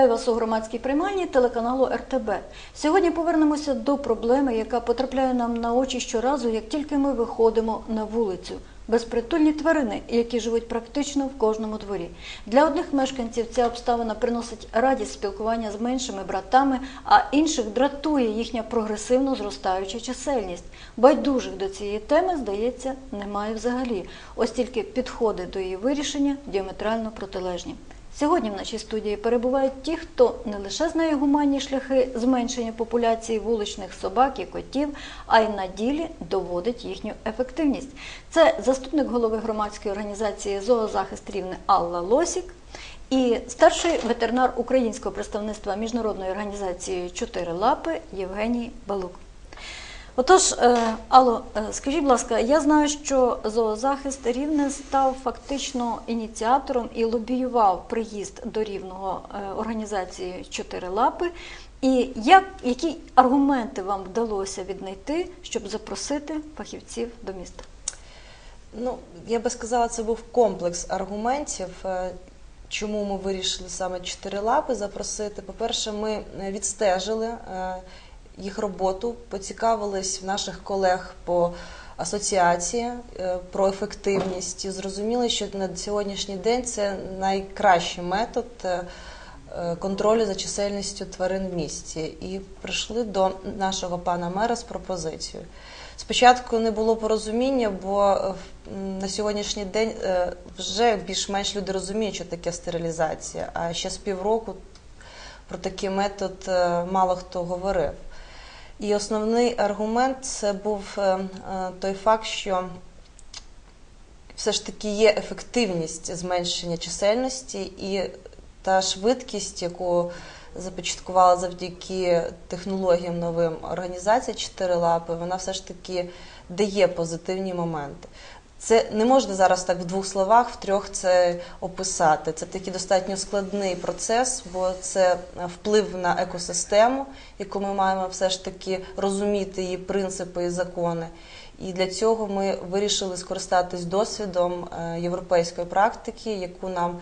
Вітаю вас у громадській приймальні телеканалу РТБ. Сьогодні повернемося до проблеми, яка потрапляє нам на очі щоразу, як тільки ми виходимо на вулицю. Безпритульні тварини, які живуть практично в кожному дворі. Для одних мешканців ця обставина приносить радість спілкування з меншими братами, а інших дратує їхня прогресивно зростаюча чисельність. Байдужих до цієї теми, здається, немає взагалі. Ось тільки підходи до її вирішення діаметрально протилежні. Сьогодні в нашій студії перебувають ті, хто не лише знає гуманні шляхи зменшення популяції вуличних собак і котів, а й на ділі доводить їхню ефективність. Це заступник голови громадської організації Зоозахист Рівне Алла Лосік і старший ветеринар українського представництва міжнародної організації Чотири лапи Євгеній Балук. Отож, е, Алло, е, скажіть, будь ласка, я знаю, що зоозахист Рівне став фактично ініціатором і лобіював приїзд до Рівного е, організації Чотири лапи. І як, які аргументи вам вдалося віднайти, щоб запросити фахівців до міста? Ну, я би сказала, це був комплекс аргументів, чому ми вирішили саме чотири лапи запросити. По-перше, ми відстежили їх роботу, поцікавились в наших колег по асоціації е, про ефективність і зрозуміли, що на сьогоднішній день це найкращий метод е, е, контролю за чисельністю тварин в місті. І прийшли до нашого пана мера з пропозицією. Спочатку не було порозуміння, бо на сьогоднішній день вже більш-менш люди розуміють, що таке стерилізація, а ще з півроку про такий метод мало хто говорив. І основний аргумент це був е, е, той факт, що все ж таки є ефективність зменшення чисельності і та швидкість, яку започаткувала завдяки технологіям новим організація «Чотири лапи, вона все ж таки дає позитивні моменти. Це не можна зараз так в двох словах, в трьох це описати. Це такий достатньо складний процес, бо це вплив на екосистему, яку ми маємо все ж таки розуміти її принципи і закони. І для цього ми вирішили скористатись досвідом е, європейської практики, яку нам, е,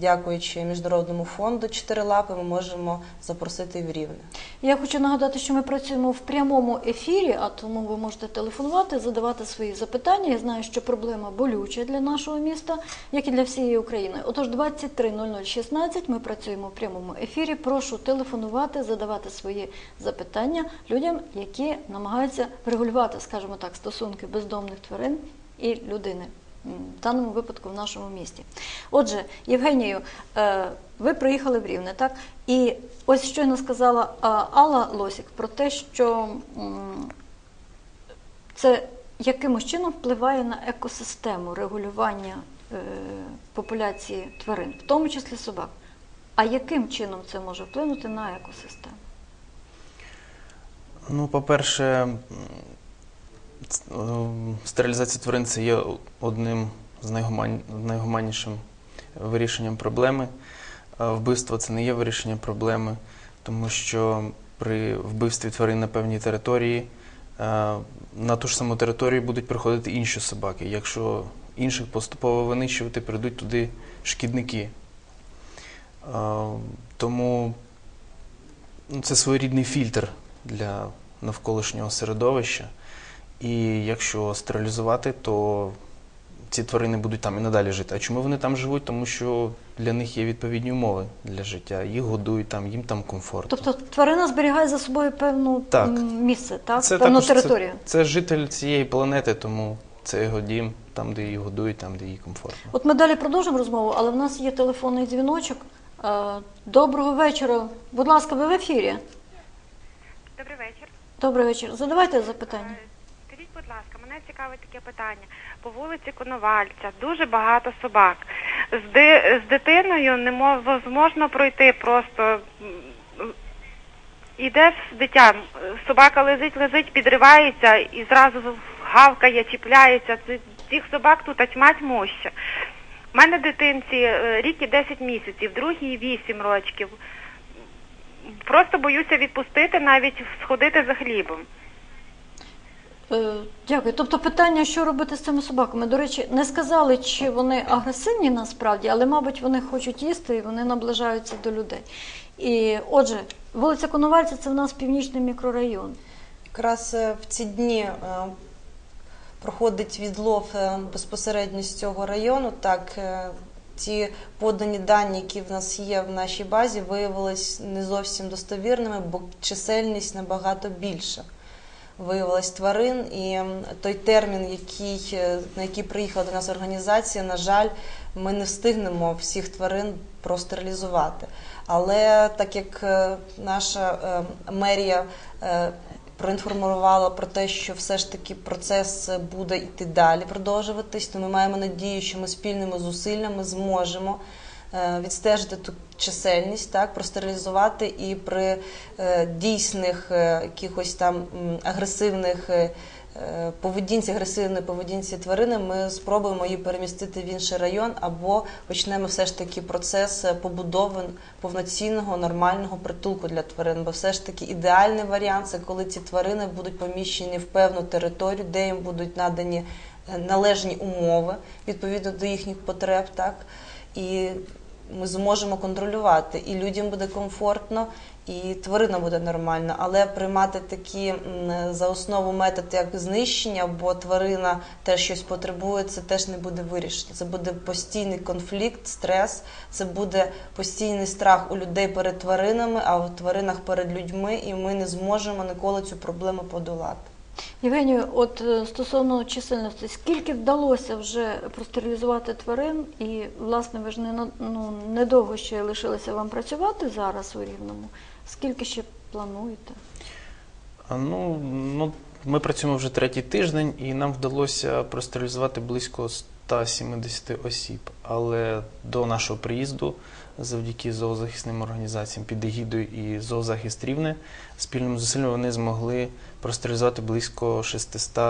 дякуючи міжнародному фонду «Чотири лапи, ми можемо запросити в Рівне. Я хочу нагадати, що ми працюємо в прямому ефірі, а тому ви можете телефонувати, задавати свої запитання. Я знаю, що проблема болюча для нашого міста, як і для всієї України. Отож, 23.0016 ми працюємо в прямому ефірі. Прошу телефонувати, задавати свої запитання людям, які намагаються врегулювати, скажімо так, стосунки бездомних тварин і людини. В даному випадку в нашому місті. Отже, Євгенію, е, ви приїхали в Рівне, так? І ось щойно сказала Алла Лосік про те, що це якимось чином впливає на екосистему регулювання е, популяції тварин, в тому числі собак. А яким чином це може вплинути на екосистему? Ну, по-перше, е, стерилізація тварин це є одним з найгуман... найгуманнішим вирішенням проблеми. Е, Вбивство це не є вирішенням проблеми, тому що при вбивстві тварин на певній території е, на ту ж саму територію будуть приходити інші собаки. Якщо інших поступово винищувати, прийдуть туди шкідники. Е, Тому ну, це своєрідний фільтр для навколишнього середовища. І якщо стерилізувати, то ці тварини будуть там і надалі жити. А чому вони там живуть? Тому що для них є відповідні умови для життя. Їх годують там, їм там комфортно. Тобто тварина зберігає за собою певну Так. місце, так? це певну також територію. Це, це житель цієї планети, тому це його дім, там, де її годують, там, де їй комфортно. От ми далі продовжимо розмову, але в нас є телефонний дзвіночок. Е, Доброго вечора. Будь ласка, ви в ефірі. Добрий вечір. Добрий вечір. Задавайте запитання. Скажіть, будь ласка, мене цікавить таке питання. По вулиці Коновальця дуже багато собак. З, ди... з дитиною неможливо пройти просто. Іде з дитям, собака лежить, лежить, підривається і зразу гавкає, чіпляється. Цих собак тут тьма тьмуща. У мене дитинці е, рік і 10 місяців, другій 8 років. Просто боюся відпустити, навіть сходити за хлібом. Е, Дякую. Тобто питання, що робити з цими собаками. До речі, не сказали, чи вони агресивні насправді, але, мабуть, вони хочуть їсти і вони наближаються до людей. І отже, вулиця Коновальця це в нас північний мікрорайон. Якраз е, в ці дні е, проходить відлов безпосередньо з цього району. Так, ті подані дані, які в нас є в нашій базі, виявились не зовсім достовірними, бо чисельність набагато більша. Виявилось тварин, і той термін, який, е, на який приїхала до нас організація, на жаль, ми не встигнемо всіх тварин простерилізувати. Але так як е, наша е, мерія проінформувала про те, що все ж таки процес буде йти далі, продовжуватись, то ми маємо надію, що ми спільними зусиллями зможемо відстежити ту чисельність, так, простерилізувати і при е, дійсних е, якихось там агресивних е, е, поведінці, агресивної поведінці тварини, ми спробуємо її перемістити в інший район або почнемо все ж таки процес е, побудови повноцінного нормального притулку для тварин. Бо все ж таки ідеальний варіант це коли ці тварини будуть поміщені в певну територію, де їм будуть надані е, належні умови відповідно до їхніх потреб, так і ми зможемо контролювати, і людям буде комфортно, і тварина буде нормальна. Але приймати такі за основу метод, як знищення, бо тварина теж щось потребує, це теж не буде вирішено. Це буде постійний конфлікт, стрес, це буде постійний страх у людей перед тваринами, а в тваринах перед людьми, і ми не зможемо ніколи цю проблему подолати. Євгенію, от е, стосовно чисельності, скільки вдалося вже простерилізувати тварин, і власне ви ж не ну, недовго ще лишилося вам працювати зараз у Рівному. Скільки ще плануєте? Ну, ну, ми працюємо вже третій тиждень, і нам вдалося простерилізувати близько 170 осіб. Але до нашого приїзду, завдяки зоозахисним організаціям під егідою і зоозахист Рівне, спільними зусиллями вони змогли простерилізувати близько 600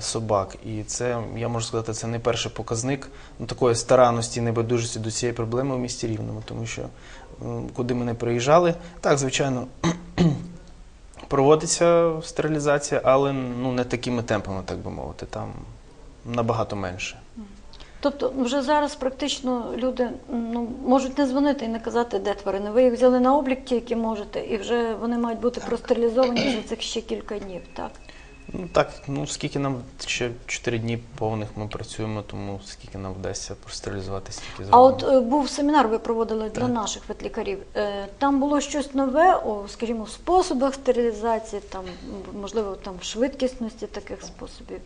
собак. І це, я можу сказати, це не перший показник ну, такої старанності, небайдужості до цієї проблеми в місті Рівному, тому що куди ми не приїжджали, так, звичайно, проводиться стерилізація, але ну, не такими темпами, так би мовити, там набагато менше. Тобто вже зараз практично люди ну, можуть не дзвонити і не казати, де тварини. Ви їх взяли на облік тільки можете, і вже вони мають бути простерилізовані за цих ще кілька днів, так? Ну так, ну скільки нам ще 4 дні повних ми працюємо, тому скільки нам вдасться простерилізувати, стільки А от е, був семінар, ви проводили для наших ветлікарів. Е, Там було щось нове, у, скажімо, в способах стерилізації, там, можливо, там швидкісності таких способів.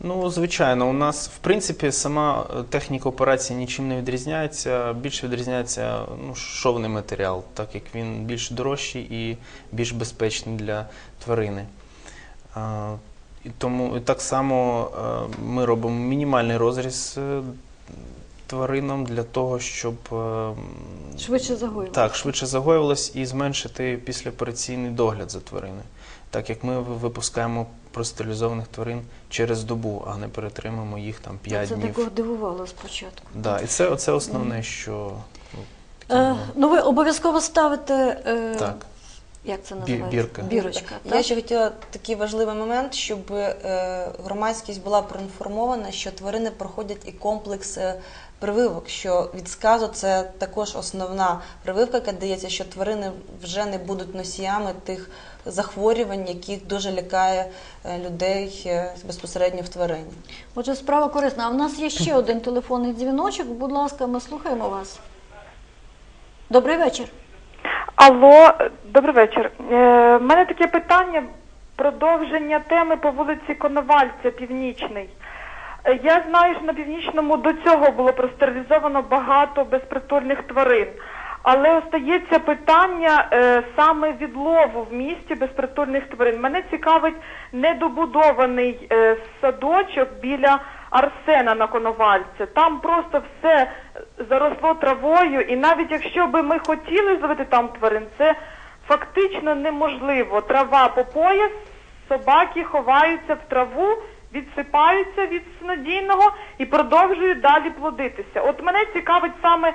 Ну, звичайно, у нас в принципі сама е, техніка операції нічим не відрізняється. Більше відрізняється ну, шовний матеріал, так як він більш дорожчий і більш безпечний для тварини. А, І тому і так само е, ми робимо мінімальний розріз е, тваринам для того, щоб м, Швидше загоювати. так, швидше загоювалось і зменшити післяопераційний догляд за твариною. Так як ми випускаємо простерилізованих тварин через добу, а не перетримуємо їх там 5 Це днів. такого дивувало спочатку. Да, і це оце основне, що ну, такі, Е, ну, ви обов'язково ставите, е, так. Як це називається? бірка. Бірочка. Я ще хотіла такий важливий момент, щоб е, громадськість була проінформована, що тварини проходять і комплекс е, прививок. Що від сказу це також основна прививка, яка дається, що тварини вже не будуть носіями тих захворювань, яких дуже лякає е, людей безпосередньо в тварині. Отже, справа корисна. А в нас є ще один телефонний дзвіночок. Будь ласка, ми слухаємо вас. Добрий вечір. Алло, добрий вечір. Е, в мене таке питання продовження теми по вулиці Коновальця, Північний. Е, Я знаю, що на північному до цього було простерилізовано багато безпритульних тварин. Але остається питання е, саме відлову в місті безпритульних тварин. Мене цікавить недобудований е, садочок біля Арсена на Коновальці. Там просто все заросло травою, і навіть якщо би ми хотіли зловити там тварин, це фактично неможливо. Трава по пояс, собаки ховаються в траву, відсипаються від снодійного і продовжують далі плодитися. От мене цікавить саме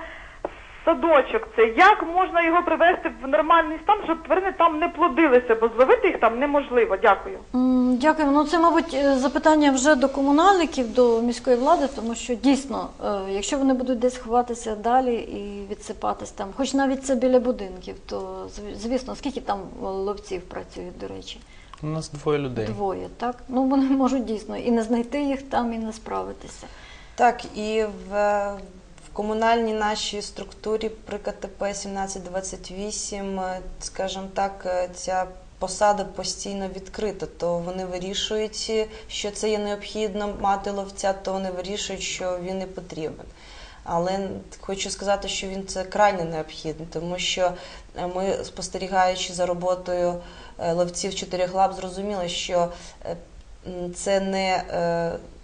садочок це. Як можна його привести в нормальний стан, щоб тварини там не плодилися, бо зловити їх там неможливо. Дякую. М, Дякую. Ну це, мабуть, е, запитання вже до комунальників, до міської влади, тому що дійсно, е, якщо вони будуть десь ховатися далі і відсипатись там, хоч навіть це біля будинків, то зв- звісно, скільки там ловців працюють, до речі, У нас двоє людей. двоє, так? Ну вони можуть дійсно і не знайти їх там, і не справитися. Так, і в комунальній нашій структурі при КТП 1728, е, скажімо так, е, ця посада постійно відкрита, то вони вирішують, е, що це є необхідно мати ловця, то вони вирішують, що він не потрібен. Але хочу сказати, що він це крайне необхідно, тому що ми, спостерігаючи за роботою ловців чотирьох лап, зрозуміли, що це не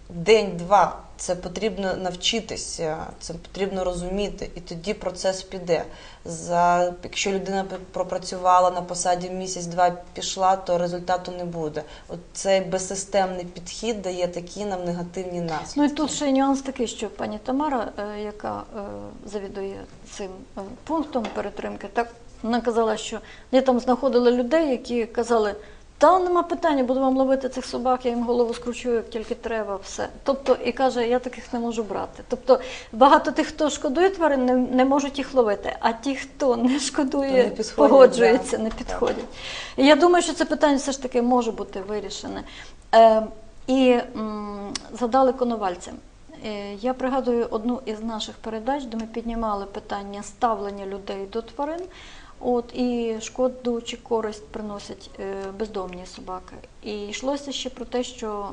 день-два. Це потрібно навчитися, це потрібно розуміти, і тоді процес піде. За якщо людина пропрацювала на посаді місяць-два пішла, то результату не буде. От цей безсистемний підхід дає такі нам негативні наслідки. Ну і тут ще нюанс такий, що пані Тамара, е, яка е, завідує цим е, пунктом перетримки, так вона казала, що я там знаходила людей, які казали. Та нема питання, буду вам ловити цих собак, я їм голову скручую, як тільки треба, все. Тобто, і каже, я таких не можу брати. Тобто багато тих, хто шкодує тварин, не, не можуть їх ловити, а ті, хто не шкодує, Не да. не підходять. І я думаю, що це питання все ж таки може бути вирішене. Е, і м, згадали коновальця. Е, Я пригадую одну із наших передач, де ми піднімали питання ставлення людей до тварин. От і шкоду чи користь приносять е, бездомні собаки. І йшлося ще про те, що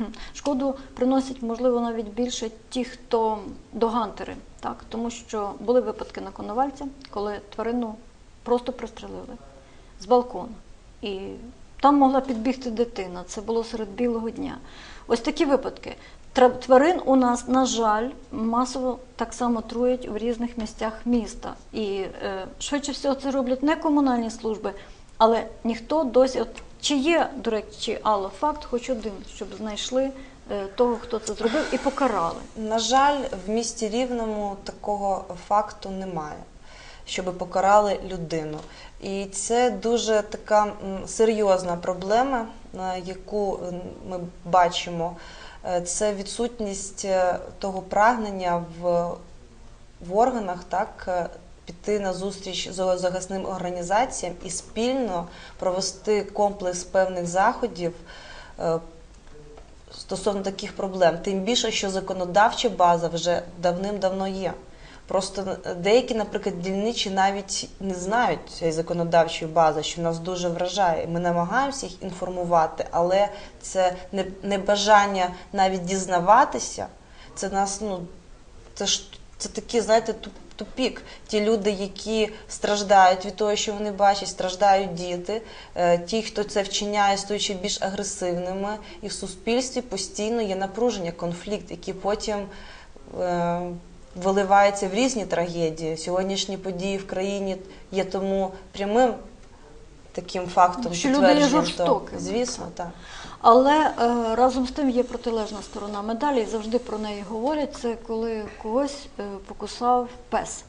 е, шкоду приносять, можливо, навіть більше ті, хто догантери, так тому що були випадки на коновальця, коли тварину просто пристрелили з балкону. І там могла підбігти дитина. Це було серед білого дня. Ось такі випадки. Тварин у нас, на жаль, масово так само труять в різних місцях міста. І е, швидше всього це роблять не комунальні служби, але ніхто досі. От, чи є, до речі, Алла, факт, хоч один, щоб знайшли е, того, хто це зробив, і покарали. На жаль, в місті Рівному такого факту немає, щоб покарали людину. І це дуже така серйозна проблема, е, яку ми бачимо. Е, Це відсутність е, того прагнення в, в органах, так. е, Піти на зустріч захисним організаціям і спільно провести комплекс певних заходів стосовно таких проблем. Тим більше, що законодавча база вже давним-давно є. Просто деякі, наприклад, дільничі навіть не знають цієї законодавчої бази, що нас дуже вражає. Ми намагаємося їх інформувати, але це не- небажання навіть дізнаватися. Це нас, ну це ж це такі, знаєте, тупік. Ті люди, які страждають від того, що вони бачать, страждають діти, е, ті, хто це вчиняє, стаючи більш агресивними, і в суспільстві постійно є напруження, конфлікт, який потім е, виливається в різні трагедії. Сьогоднішні події в країні є тому прямим таким фактом Що люди є жорстокими. Звісно, так. Але е, разом з тим є протилежна сторона медалі, і завжди про неї говорять. Це коли когось е, покусав пес.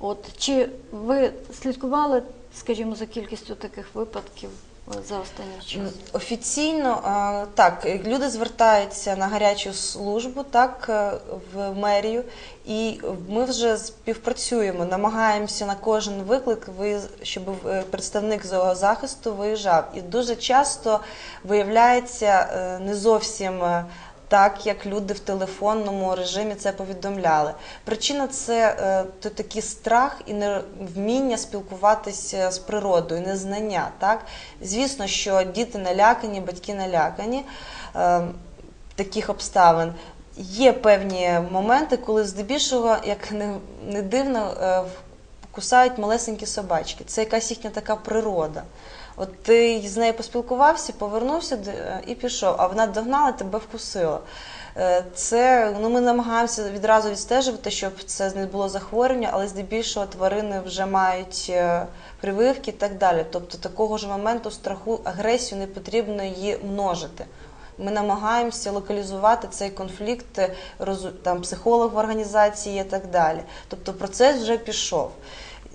От чи ви слідкували, скажімо, за кількістю таких випадків за останній час? Офіційно е, так, е, люди звертаються на гарячу службу, так е, в мерію, і ми вже співпрацюємо, намагаємося на кожен виклик, щоб е, представник зоозахисту виїжджав. І дуже часто виявляється е, не зовсім. Так, як люди в телефонному режимі це повідомляли. Причина це е, то такий страх і невміння спілкуватися з природою, незнання. Так? Звісно, що діти налякані, батьки налякані е, таких обставин. Є певні моменти, коли здебільшого, як не, не дивно, е, кусають малесенькі собачки. Це якась їхня така природа. От ти з нею поспілкувався, повернувся е, і пішов, а вона догнала тебе вкусила. Е, Це ну ми намагаємося відразу відстежувати, щоб це не було захворювання, але здебільшого тварини вже мають е, прививки і так далі. Тобто такого ж моменту страху, агресію не потрібно її множити. Ми намагаємося локалізувати цей конфлікт, там психолог в організації і так далі. Тобто процес вже пішов.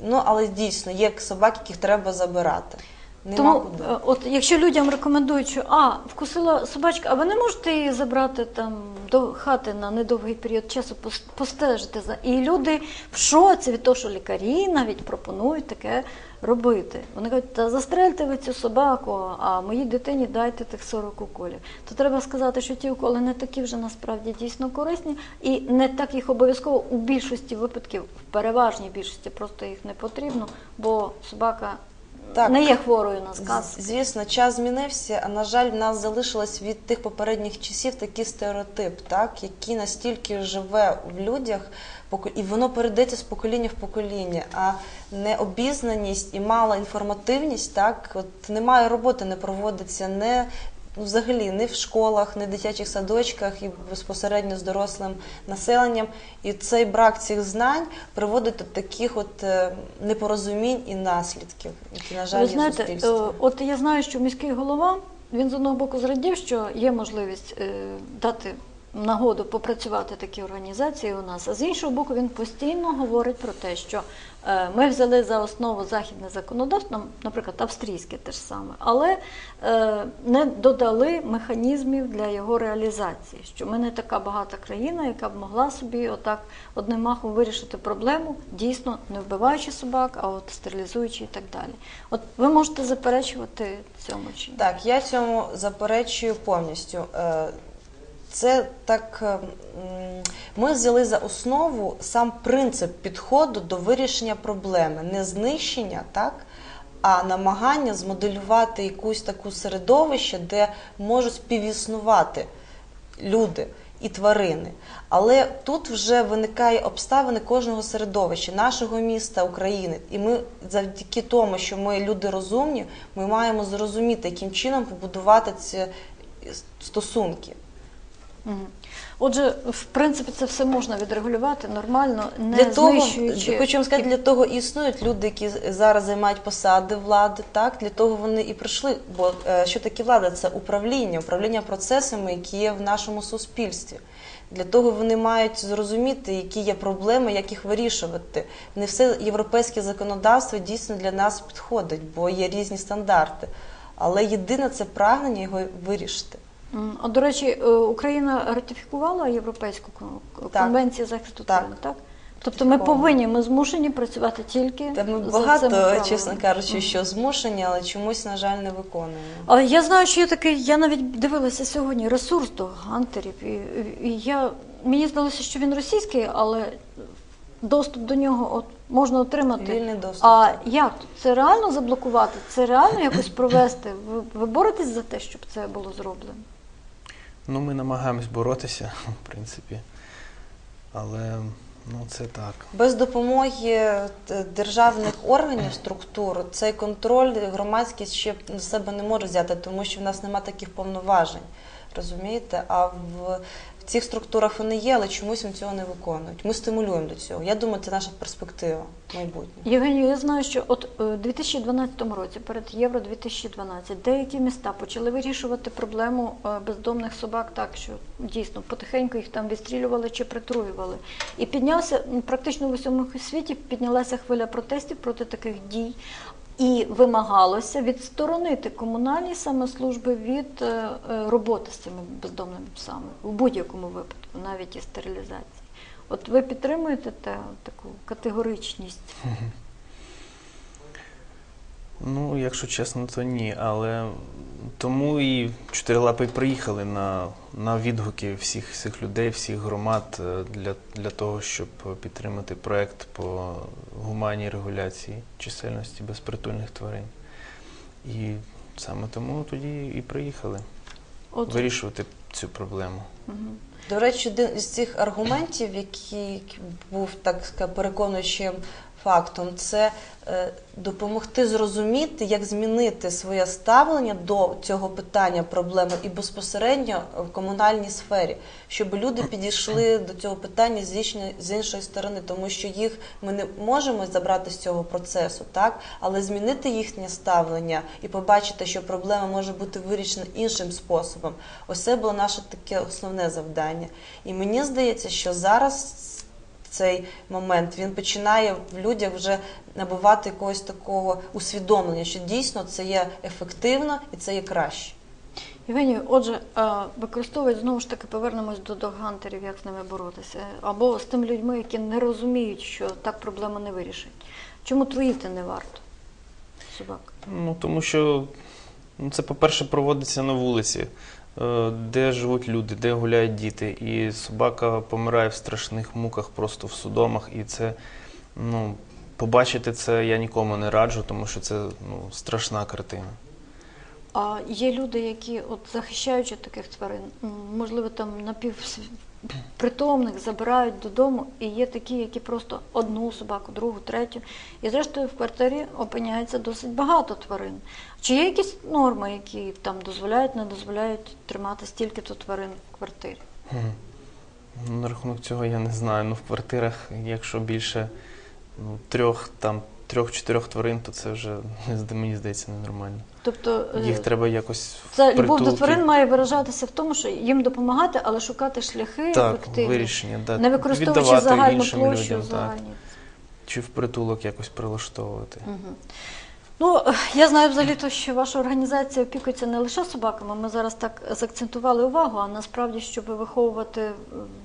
Ну але дійсно є собаки, яких треба забирати. Нема Тому, куди. е, от якщо людям рекомендують, що а, вкусила собачка, а ви не можете її забрати там до хати на недовгий період часу, пос- постежити за. І люди в шоці від того, що лікарі навіть пропонують таке робити. Вони кажуть, та застрельте ви цю собаку, а моїй дитині дайте тих 40 уколів. То треба сказати, що ті уколи не такі вже насправді дійсно корисні, і не так їх обов'язково у більшості випадків, в переважній більшості просто їх не потрібно, бо собака Так. не є хворою на сказ. Звісно, час змінився, а на жаль, в нас залишилось від тих попередніх часів такий стереотип, так, який настільки живе в людях, і воно передається з покоління в покоління. А необізнаність і мала інформативність, так, от немає роботи, не проводиться не ну, взагалі не в школах, не в дитячих садочках і безпосередньо з дорослим населенням. І цей брак цих знань приводить до таких от е, непорозумінь і наслідків, які, на жаль, Ви є в знаєте, суспільстві. е, от я знаю, що міський голова він з одного боку зрадів, що є можливість е, дати нагоду попрацювати такі організації у нас, а з іншого боку, він постійно говорить про те, що е, ми взяли за основу західне законодавство, наприклад, австрійське те ж саме, але е, не додали механізмів для його реалізації. Що ми не така багата країна, яка б могла собі отак одним махом вирішити проблему, дійсно не вбиваючи собак, а от стерилізуючи і так далі. От ви можете заперечувати цьому чи? Так, я цьому заперечую повністю. Е, Це так, е, ми взяли за основу сам принцип підходу до вирішення проблеми, не знищення, так, а намагання змоделювати якусь таку середовище, де можуть співіснувати люди і тварини. Але тут вже виникає обставини кожного середовища, нашого міста, України. І ми завдяки тому, що ми люди розумні, ми маємо зрозуміти, яким чином побудувати ці стосунки. Отже, в принципі, це все можна відрегулювати нормально, не Для того, знищуючи. хочу вам сказати, для того і існують люди, які зараз займають посади влади, так для того вони і прийшли. Бо е, що таке влада? Це управління, управління процесами, які є в нашому суспільстві. Для того вони мають зрозуміти, які є проблеми, як їх вирішувати. Не все європейське законодавство дійсно для нас підходить, бо є різні стандарти. Але єдине це прагнення його вирішити. А до речі, е, Україна ратифікувала Європейську конвенцію захисту Так. тварин, так? Тобто ми повинні, ми змушені працювати тільки Та ми багато, правилами. чесно кажучи, що змушені, але чомусь, на жаль, не виконуємо. Але я знаю, що є такий, я навіть дивилася сьогодні ресурс до гантерів, і, і я мені здалося, що він російський, але доступ до нього от можна отримати. Вільний доступ. А як? Це реально заблокувати? Це реально якось провести? Ви, ви боретесь за те, щоб це було зроблено? Ну, ми намагаємось боротися, в принципі. Але ну, це так. Без допомоги е, державних органів, структур, цей контроль громадськість ще на себе не може взяти, тому що в нас немає таких повноважень. Розумієте? А в, в цих структурах вони є, але чомусь вони цього не виконують. Ми стимулюємо до цього. Я думаю, це наша перспектива майбутнє. Євгенію, я знаю, що от е, у 2012 році, перед Євро 2012, деякі міста почали вирішувати проблему е, бездомних собак так, що дійсно потихеньку їх там відстрілювали чи притруювали. І піднявся практично в усьому світі піднялася хвиля протестів проти таких дій. І вимагалося відсторонити комунальні саме служби від е, е, роботи з цими бездомними псами в будь-якому випадку, навіть і стерилізації. От ви підтримуєте те, таку категоричність? Ну, якщо чесно, то ні. Але тому і чотирилапи приїхали на, на відгуки всіх всіх людей, всіх громад е, для, для того, щоб підтримати проект по гуманній регуляції чисельності безпритульних тварин. І саме тому тоді і приїхали От, вирішувати цю проблему. Мгм. До речі, один із цих аргументів, який був так ска- переконуючим фактом це е, допомогти зрозуміти, як змінити своє ставлення до цього питання проблеми і безпосередньо в комунальній сфері, щоб люди підійшли до цього питання з іншої, сторони, тому що їх ми не можемо забрати з цього процесу, так але змінити їхнє ставлення і побачити, що проблема може бути вирішена іншим способом. Ось це було наше таке основне завдання. І мені здається, що зараз цей момент він починає в людях вже набувати якогось такого усвідомлення, що дійсно це є ефективно і це є краще. Євгенію, отже, е, використовують знову ж таки повернемось до догхантерів, як з ними боротися, або з тими людьми, які не розуміють, що так проблема не вирішить. Чому троїти не варто собак? Ну, тому що ну, це, по-перше, проводиться на вулиці, де живуть люди, де гуляють діти. І собака помирає в страшних муках просто в судомах. І це, ну, побачити це я нікому не раджу, тому що це ну, страшна картина. А є люди, які, от захищаючи таких тварин, можливо, там напівпритомних забирають додому, і є такі, які просто одну собаку, другу, третю. І зрештою в квартирі опиняється досить багато тварин. Чи є якісь норми, які там дозволяють, не дозволяють тримати стільки-то тварин в квартирі? Ну, На рахунок цього я не знаю. Ну, в квартирах, якщо більше ну, трьох, там, трьох-чотирьох тварин, то це вже мені здається ненормально. Тобто е, Їх треба якось Це любов до тварин має виражатися в тому, що їм допомагати, але шукати шляхи Так, ефективні, вирішення, да. не використовуючи загальну площу, людям, так. Чи в притулок якось прилаштовувати. Мгм. Ну, я знаю взагалі, то, що ваша організація опікується не лише собаками. Ми зараз так заакцентували увагу, а насправді, щоб виховувати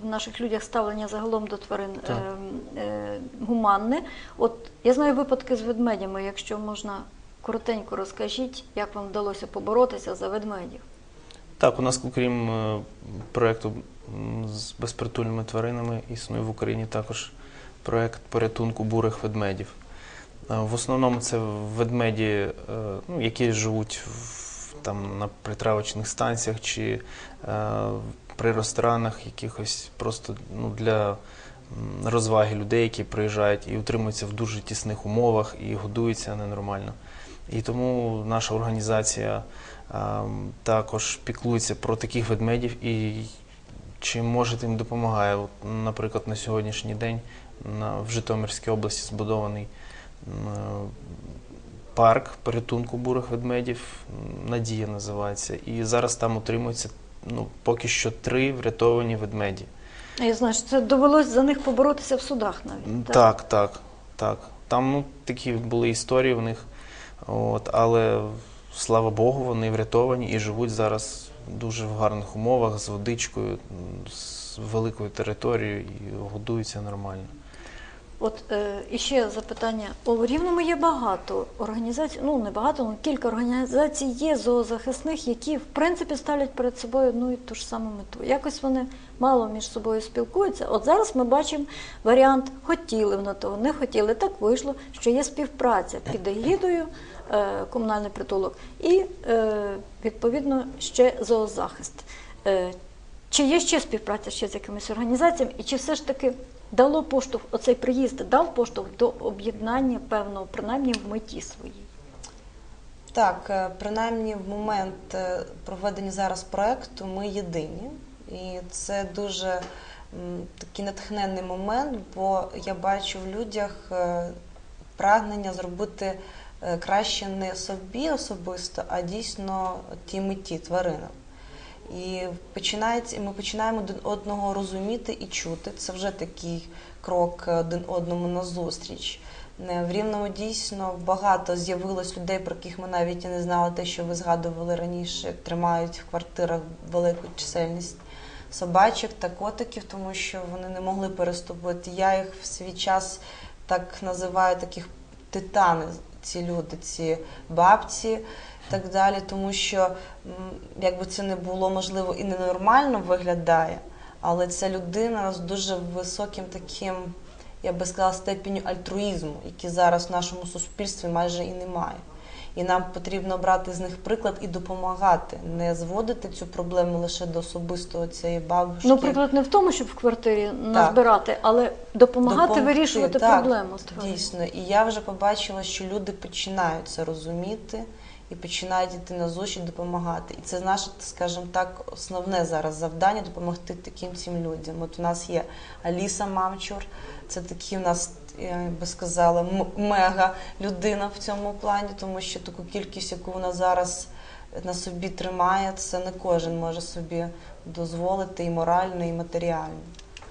в наших людях ставлення загалом до тварин е, е, гуманне. От я знаю випадки з ведмедями. Якщо можна коротенько розкажіть, як вам вдалося поборотися за ведмедів. Так, у нас, окрім е, проєкту з безпритульними тваринами, існує в Україні також проєкт порятунку бурих ведмедів. Е, В основному це ведмеді, е, ну, які живуть в, там, на притравочних станціях чи е, при ресторанах якихось просто ну, для розваги людей, які приїжджають і утримуються в дуже тісних умовах і годуються ненормально. І тому наша організація ем, також піклується про таких ведмедів і чим може, тим допомагає. От, наприклад, на сьогоднішній день на, в Житомирській області збудований е, парк порятунку бурих ведмедів, Надія називається. І зараз там утримуються ну, поки що три врятовані ведмеді. Я знаю, що це довелось за них поборотися в судах навіть. Так, так, так. Там ну, такі були історії в них. От, але слава Богу, вони врятовані і живуть зараз дуже в гарних умовах з водичкою, з великою територією і годуються нормально. От е, іще запитання. У Рівному є багато організацій, ну не багато, але кілька організацій є зоозахисних, які в принципі ставлять перед собою одну і ту ж саму мету. Якось вони мало між собою спілкуються. От зараз ми бачимо варіант хотіли вони того, не хотіли. Так вийшло, що є співпраця під егідою, е, комунальний притулок і е, відповідно ще зоозахист. Е, чи є ще співпраця ще з якимись організаціями, і чи все ж таки дало поштовх, оцей приїзд дав поштовх до об'єднання певного, принаймні в меті своїй? Так, е, принаймні в момент е, проведення зараз проекту ми єдині, і це дуже такий натхненний момент, бо я бачу в людях е, прагнення зробити краще не собі особисто, а дійсно тій меті тваринам. І починається, ми починаємо один одного розуміти і чути. Це вже такий крок е, один одному назустріч. Не, В Рівному дійсно багато з'явилось людей, про яких ми навіть і не знали, те, що ви згадували раніше, тримають в квартирах велику чисельність собачок та котиків, тому що вони не могли переступити. Я їх в свій час так називаю таких титани, ці люди, ці бабці. Так далі, тому що якби це не було можливо і ненормально виглядає, але ця людина з дуже високим таким, я би сказала, степеню альтруїзму, який зараз в нашому суспільстві майже і немає. І нам потрібно брати з них приклад і допомагати, не зводити цю проблему лише до особистого цієї бабушки. Ну, приклад не в тому, щоб в квартирі назбирати, але допомагати Допомогти, вирішувати так, проблему. Дійсно, і я вже побачила, що люди починають це розуміти і починають йти на зустріч допомагати. І це наше, скажімо так, основне зараз завдання допомогти таким цим людям. От у нас є Аліса Мамчур, це такий у нас. Я би сказала, мега людина в цьому плані, тому що таку кількість, яку вона зараз на собі тримає, це не кожен може собі дозволити і морально, і матеріально.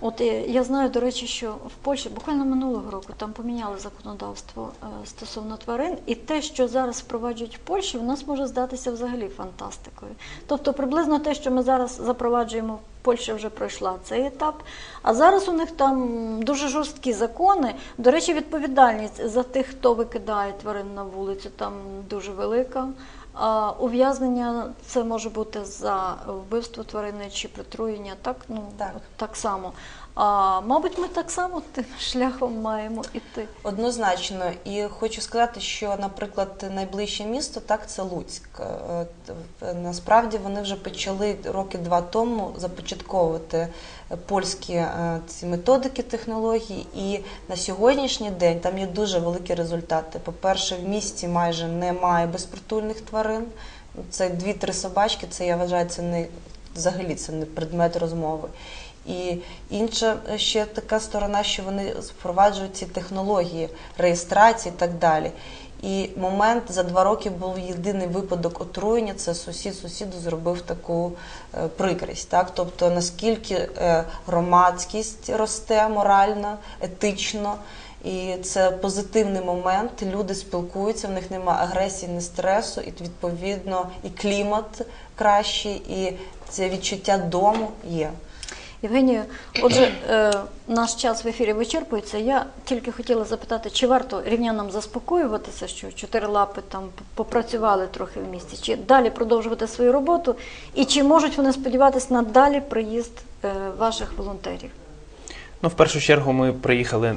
От е, я знаю, до речі, що в Польщі буквально минулого року там поміняли законодавство е, стосовно тварин, і те, що зараз впроваджують в Польщі, в нас може здатися взагалі фантастикою. Тобто, приблизно те, що ми зараз запроваджуємо, Польща вже пройшла цей етап. А зараз у них там дуже жорсткі закони. До речі, відповідальність за тих, хто викидає тварин на вулицю, там дуже велика. Ув'язнення це може бути за вбивство тварини чи притруєння, так ну Так. так само. А мабуть, ми так само тим шляхом маємо іти. Однозначно, і хочу сказати, що, наприклад, найближче місто так це Луцьк. Е, Насправді вони вже почали роки два тому започатковувати польські е, ці методики технології, і на сьогоднішній день там є дуже великі результати. По-перше, в місті майже немає безпритульних тварин. Це дві-три собачки. Це я вважаю, це не взагалі це не предмет розмови. І інша ще така сторона, що вони впроваджують ці технології реєстрації і так далі. І момент за два роки був єдиний випадок отруєння. Це сусід сусіду зробив таку е, прикрість. Так, тобто наскільки е, громадськість росте морально, етично. І це позитивний момент. Люди спілкуються, в них немає агресії, ні стресу, і відповідно і клімат кращий, і це відчуття дому є. Євгенію, отже, е, наш час в ефірі вичерпується. Я тільки хотіла запитати, чи варто рівнянам заспокоюватися, що чотири лапи там попрацювали трохи в місті, чи далі продовжувати свою роботу, і чи можуть вони сподіватися на далі приїзд е, ваших волонтерів? Ну, в першу чергу, ми приїхали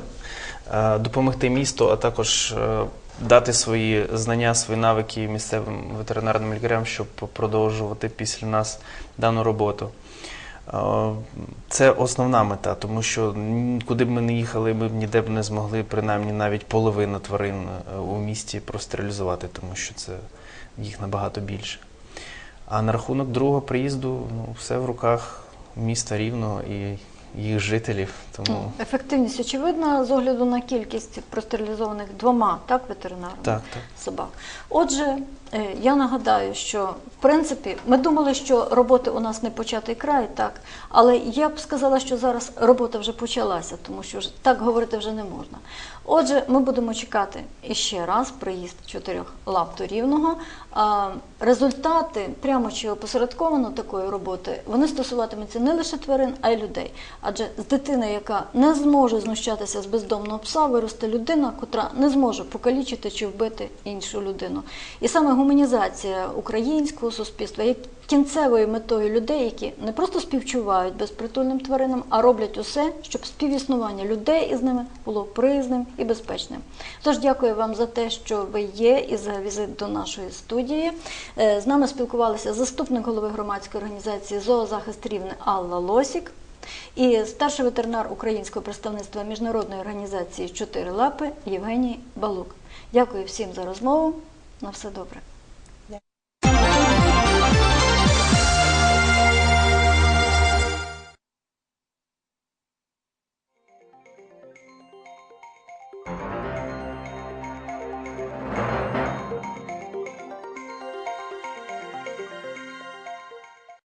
е, допомогти місту, а також дати свої знання, свої навики місцевим ветеринарним лікарям, щоб продовжувати після нас дану роботу. Це основна мета, тому що куди б ми не їхали, ми б ніде б не змогли принаймні навіть половину тварин е, у місті простерилізувати, тому що це їх набагато більше. А на рахунок другого приїзду, ну, все в руках міста Рівного і їх жителів. Тому Ну, Ефективність очевидна з огляду на кількість простерилізованих двома так, ветеринарами так, так. собак. Отже, е, я нагадаю, що в принципі ми думали, що роботи у нас не початий край, так, але я б сказала, що зараз робота вже почалася, тому що так говорити вже не можна. Отже, ми будемо чекати іще раз приїзд чотирьох лап до рівного. Результати прямо чи опосередковано такої роботи вони стосуватимуться не лише тварин, а й людей. Адже з дитини, яка не зможе знущатися з бездомного пса, виросте людина, котра не зможе покалічити чи вбити іншу людину. І саме гуманізація українського суспільства є кінцевою метою людей, які не просто співчувають безпритульним тваринам, а роблять усе, щоб співіснування людей із ними було призним і безпечним. Тож дякую вам за те, що ви є, і за візит до нашої студії. Е, З нами спілкувалися заступник голови громадської організації Зоозахист Рівне Алла Лосік і старший ветеринар українського представництва міжнародної організації Чотири лапи Євгеній Балук. Дякую всім за розмову. На все добре.